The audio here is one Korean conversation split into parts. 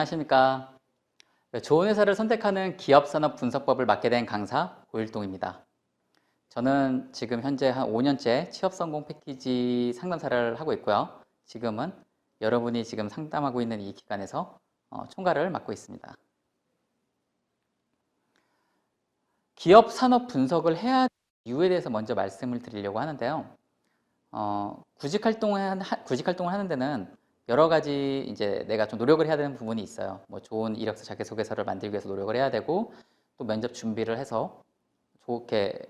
안녕하십니까. 좋은 회사를 선택하는 기업 산업 분석법을 맡게 된 강사 고일동입니다. 저는 지금 현재 한 5년째 취업 성공 패키지 상담사를 하고 있고요. 지금은 여러분이 지금 상담하고 있는 이 기관에서 어, 총괄을 맡고 있습니다. 기업 산업 분석을 해야 할 이유에 대해서 먼저 말씀을 드리려고 하는데요. 어, 구직 활동을 하- 구직 활동을 하는 데는 여러 가지 이제 내가 좀 노력을 해야 되는 부분이 있어요. 뭐 좋은 이력서 자기소개서를 만들기 위해서 노력을 해야 되고 또 면접 준비를 해서 좋게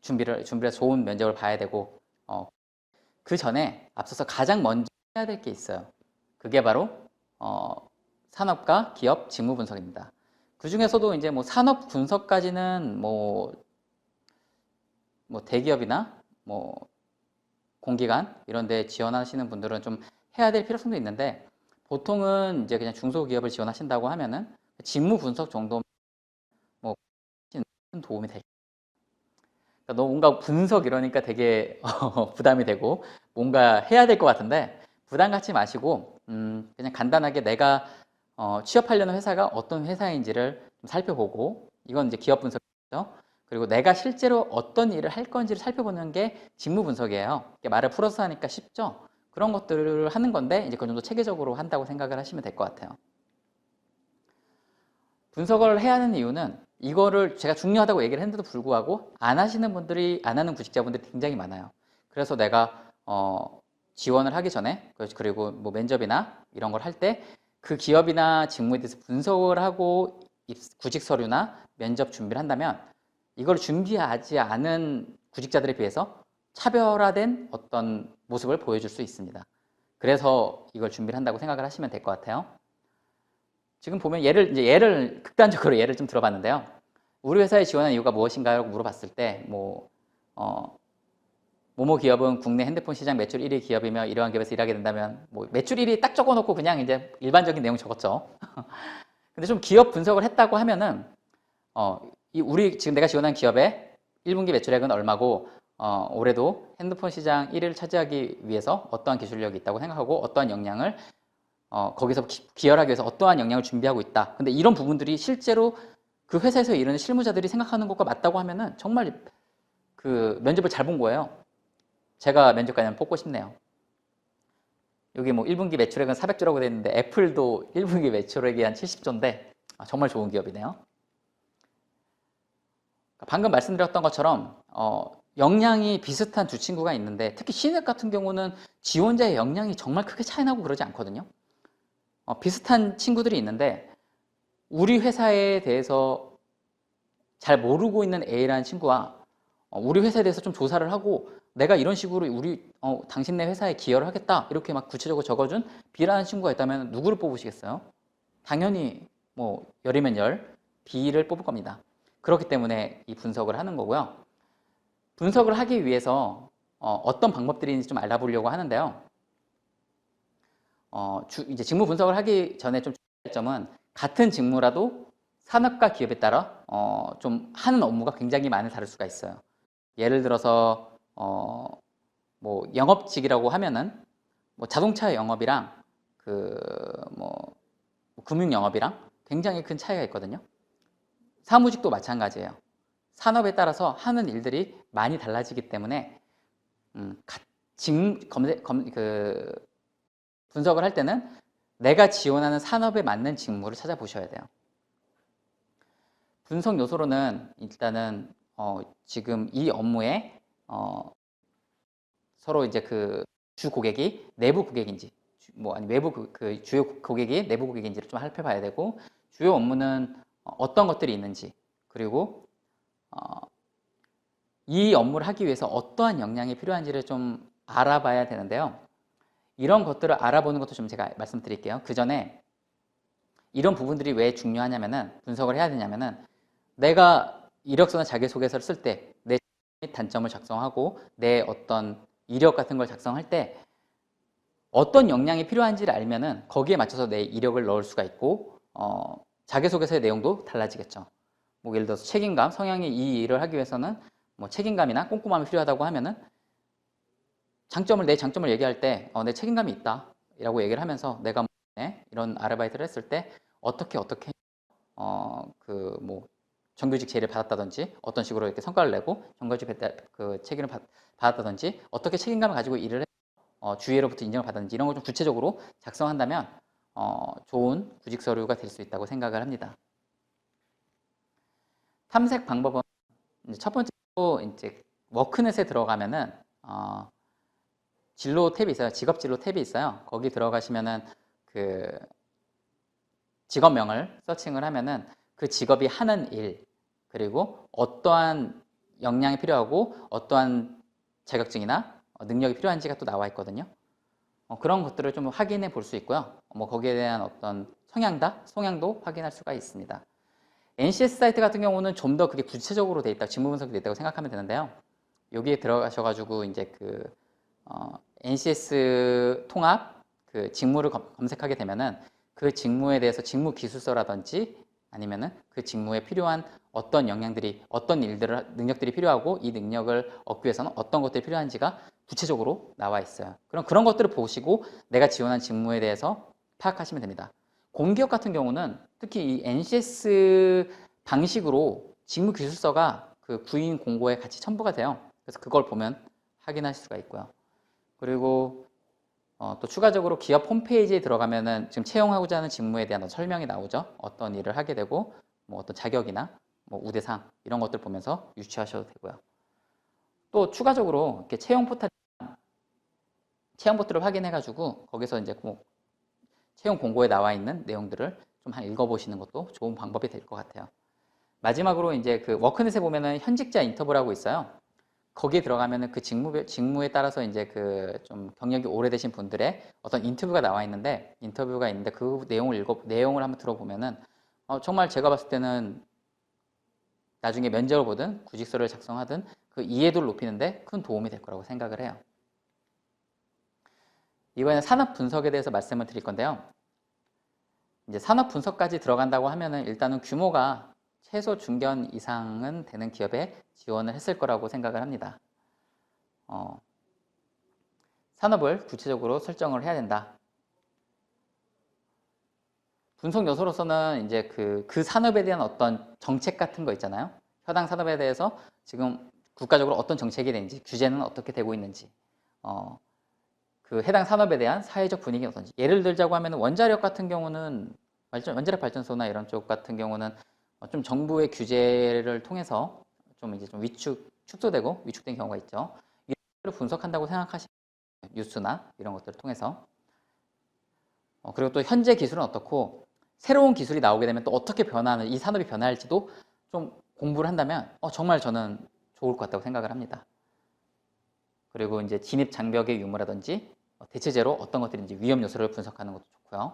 준비를 준비해서 좋은 면접을 봐야 되고 어, 그 전에 앞서서 가장 먼저 해야 될 게 있어요. 그게 바로 어, 산업과 기업 직무 분석입니다. 그 중에서도 이제 뭐 산업 분석까지는 뭐, 뭐 대기업이나 뭐 공기관 이런 데 지원하시는 분들은 좀 해야 될 필요성도 있는데 보통은 이제 그냥 중소기업을 지원하신다고 하면은 직무 분석 정도 뭐 큰 도움이 될 그러니까 너 뭔가 분석 이러니까 되게 어, 부담이 되고 뭔가 해야 될 것 같은데 부담 갖지 마시고 음, 그냥 간단하게 내가 어, 취업하려는 회사가 어떤 회사인지를 좀 살펴보고 이건 이제 기업 분석이죠. 그리고 내가 실제로 어떤 일을 할 건지를 살펴보는 게 직무 분석이에요. 이렇게 말을 풀어서 하니까 쉽죠. 그런 것들을 하는 건데 이제 그 정도 체계적으로 한다고 생각을 하시면 될 것 같아요. 분석을 해야 하는 이유는 이거를 제가 중요하다고 얘기를 했는데도 불구하고 안 하시는 분들이 안 하는 구직자분들이 굉장히 많아요. 그래서 내가 어, 지원을 하기 전에 그- 그리고 뭐 면접이나 이런 걸 할 때 그 기업이나 직무에 대해서 분석을 하고 입- 구직 서류나 면접 준비를 한다면 이걸 준비하지 않은 구직자들에 비해서 차별화된 어떤 모습을 보여줄 수 있습니다. 그래서 이걸 준비를 한다고 생각을 하시면 될 것 같아요. 지금 보면 예를 이제 예를 극단적으로 예를 좀 들어봤는데요. 우리 회사에 지원한 이유가 무엇인가요? 물어봤을 때뭐 어, 모모 기업은 국내 핸드폰 시장 매출 1위 기업이며 이러한 기업에서 일하게 된다면 뭐 매출 1위 딱 적어놓고 그냥 이제 일반적인 내용 적었죠. 근데 좀 기업 분석을 했다고 하면은 어, 이 우리 지금 내가 지원한 기업의 1분기 매출액은 얼마고 어, 올해도 핸드폰 시장 1위를 차지하기 위해서 어떠한 기술력이 있다고 생각하고 어떠한 역량을 어, 거기서 기, 기여하기 위해서 어떠한 역량을 준비하고 있다. 근데 이런 부분들이 실제로 그 회사에서 일하는 실무자들이 생각하는 것과 맞다고 하면은 정말 그 면접을 잘 본 거예요. 제가 면접관이면 뽑고 싶네요. 여기 뭐 1분기 매출액은 400조라고 되어 있는데 애플도 1분기 매출액이 한 70조인데 아, 정말 좋은 기업이네요. 방금 말씀드렸던 것처럼 어, 역량이 비슷한 두 친구가 있는데 특히 신입 같은 경우는 지원자의 역량이 정말 크게 차이 나고 그러지 않거든요. 어, 비슷한 친구들이 있는데 우리 회사에 대해서 잘 모르고 있는 A라는 친구와 어, 우리 회사에 대해서 좀 조사를 하고 내가 이런 식으로 우리 어, 당신네 회사에 기여를 하겠다 이렇게 막 구체적으로 적어준 B라는 친구가 있다면 누구를 뽑으시겠어요? 당연히 뭐 열이면 열 B를 뽑을 겁니다. 그렇기 때문에 이 분석을 하는 거고요. 분석을 하기 위해서 어, 떤 방법들이 있는지 좀 알아보려고 하는데요. 어, 주, 이제 직무 분석을 하기 전에 좀 주의할 점은 같은 직무라도 산업과 기업에 따라 어, 좀 하는 업무가 굉장히 많이 다를 수가 있어요. 예를 들어서 어, 뭐 영업직이라고 하면은 뭐 자동차 영업이랑 그 뭐 금융 영업이랑 굉장히 큰 차이가 있거든요. 사무직도 마찬가지예요. 산업에 따라서 하는 일들이 많이 달라지기 때문에 음, 가- 직, 검색, 검, 그 분석을 할 때는 내가 지원하는 산업에 맞는 직무를 찾아보셔야 돼요. 분석 요소로는 일단은 어, 지금 이 업무에 어, 서로 이제 그 주 고객이 내부 고객인지 주- 뭐 아니 외부 그, 그 주요 고객이 내부 고객인지를 좀 살펴봐야 되고 주요 업무는 어, 어떤 것들이 있는지 그리고 어, 이 업무를 하기 위해서 어떠한 역량이 필요한지를 좀 알아봐야 되는데요. 이런 것들을 알아보는 것도 좀 제가 말씀드릴게요. 그 전에 이런 부분들이 왜 중요하냐면은 분석을 해야 되냐면은 내가 이력서나 자기소개서를 쓸 때 내 단점을 작성하고 내 어떤 이력 같은 걸 작성할 때 어떤 역량이 필요한지를 알면은 거기에 맞춰서 내 이력을 넣을 수가 있고 어, 자기소개서의 내용도 달라지겠죠. 뭐 예를 들어서 책임감, 성향이 이 일을 하기 위해서는 뭐 책임감이나 꼼꼼함이 필요하다고 하면은 장점을 내 장점을 얘기할 때 어, 내 책임감이 있다라고 얘기를 하면서 내가 뭐 예? 이런 아르바이트를 했을 때 어떻게 어떻게 어 그 뭐 정규직 제의를 받았다든지 어떤 식으로 이렇게 성과를 내고 정규직 그 책임을 받, 받았다든지 어떻게 책임감을 가지고 일을 해 어, 주위로부터 인정을 받았는지 이런 걸 좀 구체적으로 작성한다면 어, 좋은 구직 서류가 될 수 있다고 생각을 합니다. 탐색 방법은 첫 번째로 이제 워크넷에 들어가면은 어, 진로 탭이 있어요. 직업 진로 탭이 있어요. 거기 들어가시면은 그 직업명을 서칭을 하면은 그 직업이 하는 일 그리고 어떠한 역량이 필요하고 어떠한 자격증이나 어, 능력이 필요한지가 또 나와 있거든요. 어, 그런 것들을 좀 확인해 볼 수 있고요. 뭐 거기에 대한 어떤 성향다, 성향도 확인할 수가 있습니다. NCS 사이트 같은 경우는 좀 더 그게 구체적으로 돼 있다, 직무 분석이 돼 있다고 생각하면 되는데요. 여기에 들어가셔가지고 이제 그 어, NCS 통합 그 직무를 검, 검색하게 되면은 그 직무에 대해서 직무 기술서라든지 아니면은 그 직무에 필요한 어떤 역량들이 어떤 일들을 능력들이 필요하고 이 능력을 얻기 위해서는 어떤 것들이 필요한지가 구체적으로 나와 있어요. 그럼 그런 것들을 보시고 내가 지원한 직무에 대해서 파악하시면 됩니다. 공기업 같은 경우는 특히 이 NCS 방식으로 직무 기술서가 그 구인 공고에 같이 첨부가 돼요. 그래서 그걸 보면 확인하실 수가 있고요. 그리고 어, 또 추가적으로 기업 홈페이지에 들어가면은 지금 채용하고자 하는 직무에 대한 설명이 나오죠. 어떤 일을 하게 되고 뭐 어떤 자격이나 뭐 우대상 이런 것들 보면서 유치하셔도 되고요. 또 추가적으로 이렇게 채용 포탈 채용 포트를 확인해 가지고 거기서 이제 뭐 채용 공고에 나와 있는 내용들을 좀 한 읽어보시는 것도 좋은 방법이 될 것 같아요. 마지막으로 이제 그 워크넷에 보면은 현직자 인터뷰라고 있어요. 거기에 들어가면은 그 직무 직무에 따라서 이제 그 좀 경력이 오래되신 분들의 어떤 인터뷰가 나와 있는데 인터뷰가 있는데 그 내용을 읽어 내용을 한번 들어보면은 어, 정말 제가 봤을 때는 나중에 면접을 보든 구직서를 작성하든 그 이해도를 높이는데 큰 도움이 될 거라고 생각을 해요. 이번에 산업 분석에 대해서 말씀을 드릴 건데요. 이제 산업 분석까지 들어간다고 하면은 일단은 규모가 최소 중견 이상은 되는 기업에 지원을 했을 거라고 생각을 합니다. 어, 산업을 구체적으로 설정을 해야 된다. 분석 요소로서는 이제 그, 그 산업에 대한 어떤 정책 같은 거 있잖아요. 해당 산업에 대해서 지금 국가적으로 어떤 정책이 되는지, 규제는 어떻게 되고 있는지, 어, 그 해당 산업에 대한 사회적 분위기 어떤지. 예를 들자고 하면 원자력 같은 경우는 원자력 발전소나 이런 쪽 같은 경우는 어, 좀 정부의 규제를 통해서 좀 이제 좀 위축 축소되고 위축된 경우가 있죠. 이런 분석한다고 생각하시면 뉴스나 이런 것들을 통해서 어, 그리고 또 현재 기술은 어떻고 새로운 기술이 나오게 되면 또 어떻게 변하는 이 산업이 변할지도 좀 공부를 한다면 어, 정말 저는 좋을 것 같다고 생각을 합니다. 그리고 이제 진입 장벽의 유무라든지 어, 대체제로 어떤 것들인지 위험 요소를 분석하는 것도 좋고요.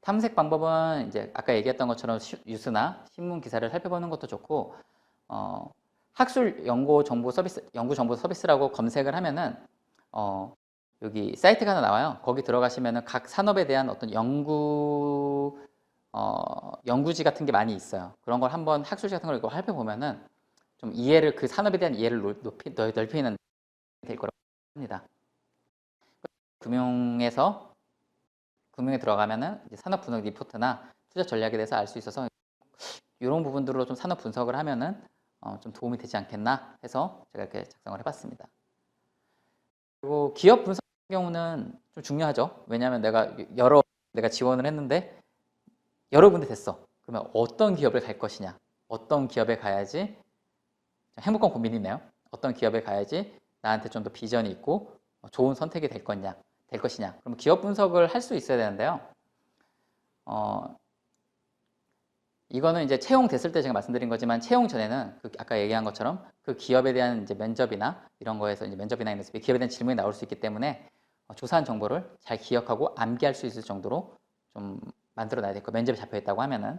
탐색 방법은 이제 아까 얘기했던 것처럼 뉴스나 신문 기사를 살펴보는 것도 좋고 어, 학술 연구 정보 서비스 연구 정보 서비스라고 검색을 하면은 어, 여기 사이트가 하나 나와요. 거기 들어가시면은 각 산업에 대한 어떤 연구 어, 연구지 같은 게 많이 있어요. 그런 걸 한번 학술지 같은 걸 이거 살펴보면은 좀 이해를 그 산업에 대한 이해를 높이 넓히는 될 거라고 합니다. 금융에서 금융에 들어가면은 산업 분석 리포트나 투자 전략에 대해서 알 수 있어서 이런 부분들로 좀 산업 분석을 하면은 어, 좀 도움이 되지 않겠나 해서 제가 이렇게 작성을 해봤습니다. 그리고 기업 분석 경우는 좀 중요하죠. 왜냐하면 내가 여러 내가 지원을 했는데 여러 군데 됐어. 그러면 어떤 기업을 갈 것이냐, 어떤 기업에 가야지 행복한 고민이네요. 어떤 기업에 가야지 나한테 좀 더 비전이 있고 좋은 선택이 될 거냐, 될 것이냐. 그럼 기업 분석을 할 수 있어야 되는데요. 어, 이거는 이제 채용됐을 때 제가 말씀드린 거지만 채용 전에는 그 아까 얘기한 것처럼 그 기업에 대한 이제 면접이나 이런 거에서 이제 면접이나 이런 기업에 대한 질문이 나올 수 있기 때문에 어, 조사한 정보를 잘 기억하고 암기할 수 있을 정도로 좀 만들어 놔야 될 거. 면접에 잡혀 있다고 하면은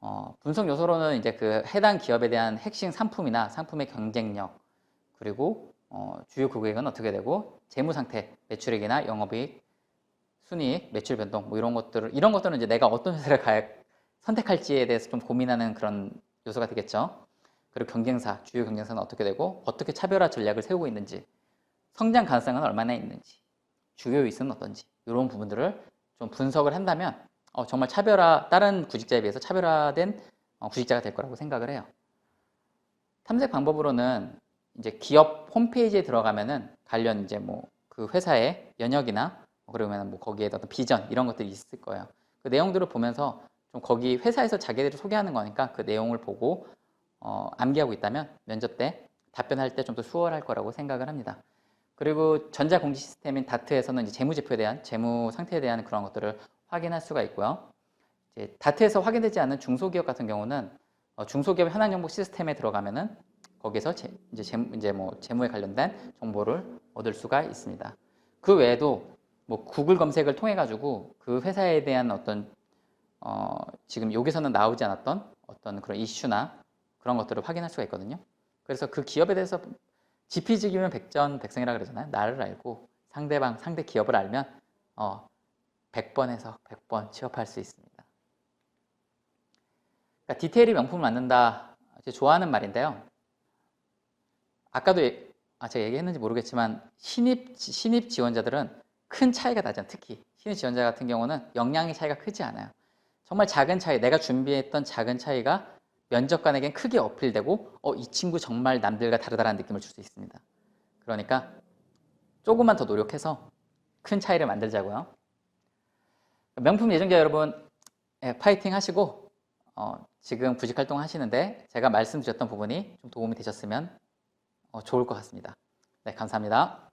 어, 분석 요소로는 이제 그 해당 기업에 대한 핵심 상품이나 상품의 경쟁력 그리고 어, 주요 고객은 어떻게 되고 재무 상태, 매출액이나 영업이익, 순이익, 매출 변동 뭐 이런 것들을 이런 것들은 이제 내가 어떤 회사를 가, 선택할지에 대해서 좀 고민하는 그런 요소가 되겠죠. 그리고 경쟁사, 주요 경쟁사는 어떻게 되고 어떻게 차별화 전략을 세우고 있는지, 성장 가능성은 얼마나 있는지, 주요 이익은 어떤지 이런 부분들을 좀 분석을 한다면 어, 정말 차별화 다른 구직자에 비해서 차별화된 어, 구직자가 될 거라고 생각을 해요. 탐색 방법으로는 이제 기업 홈페이지에 들어가면은 관련 이제 뭐 그 회사의 연역이나 그러면 뭐 거기에 어떤 비전 이런 것들이 있을 거예요. 그 내용들을 보면서 좀 거기 회사에서 자기들을 소개하는 거니까 그 내용을 보고 어, 암기하고 있다면 면접 때 답변할 때 좀 더 수월할 거라고 생각을 합니다. 그리고 전자공지 시스템인 다트에서는 이제 재무제표에 대한 재무 상태에 대한 그런 것들을 확인할 수가 있고요. 이제 다트에서 확인되지 않는 중소기업 같은 경우는 어, 중소기업 현황 정보 시스템에 들어가면은 거기서 제, 이제 재무, 이제 뭐 재무에 관련된 정보를 얻을 수가 있습니다. 그 외에도 뭐 구글 검색을 통해 가지고 그 회사에 대한 어떤 어, 지금 여기서는 나오지 않았던 어떤 그런 이슈나 그런 것들을 확인할 수가 있거든요. 그래서 그 기업에 대해서 지피지기면 백전백승이라 그러잖아요. 나를 알고 상대방 상대 기업을 알면 어, 100번에서 100번 취업할 수 있습니다. 그러니까 디테일이 명품을 만든다. 제 좋아하는 말인데요. 아까도 예- 아, 제가 얘기했는지 모르겠지만 신입 지- 신입 지원자들은 큰 차이가 나죠. 특히 신입 지원자 같은 경우는 역량의 차이가 크지 않아요. 정말 작은 차이, 내가 준비했던 작은 차이가 면접관에겐 크게 어필되고 어, 이 친구 정말 남들과 다르다라는 느낌을 줄 수 있습니다. 그러니까 조금만 더 노력해서 큰 차이를 만들자고요. 명품 예정자 여러분 예, 파이팅 하시고 어, 지금 구직 활동 하시는데 제가 말씀드렸던 부분이 좀 도움이 되셨으면 어, 좋을 것 같습니다. 네, 감사합니다.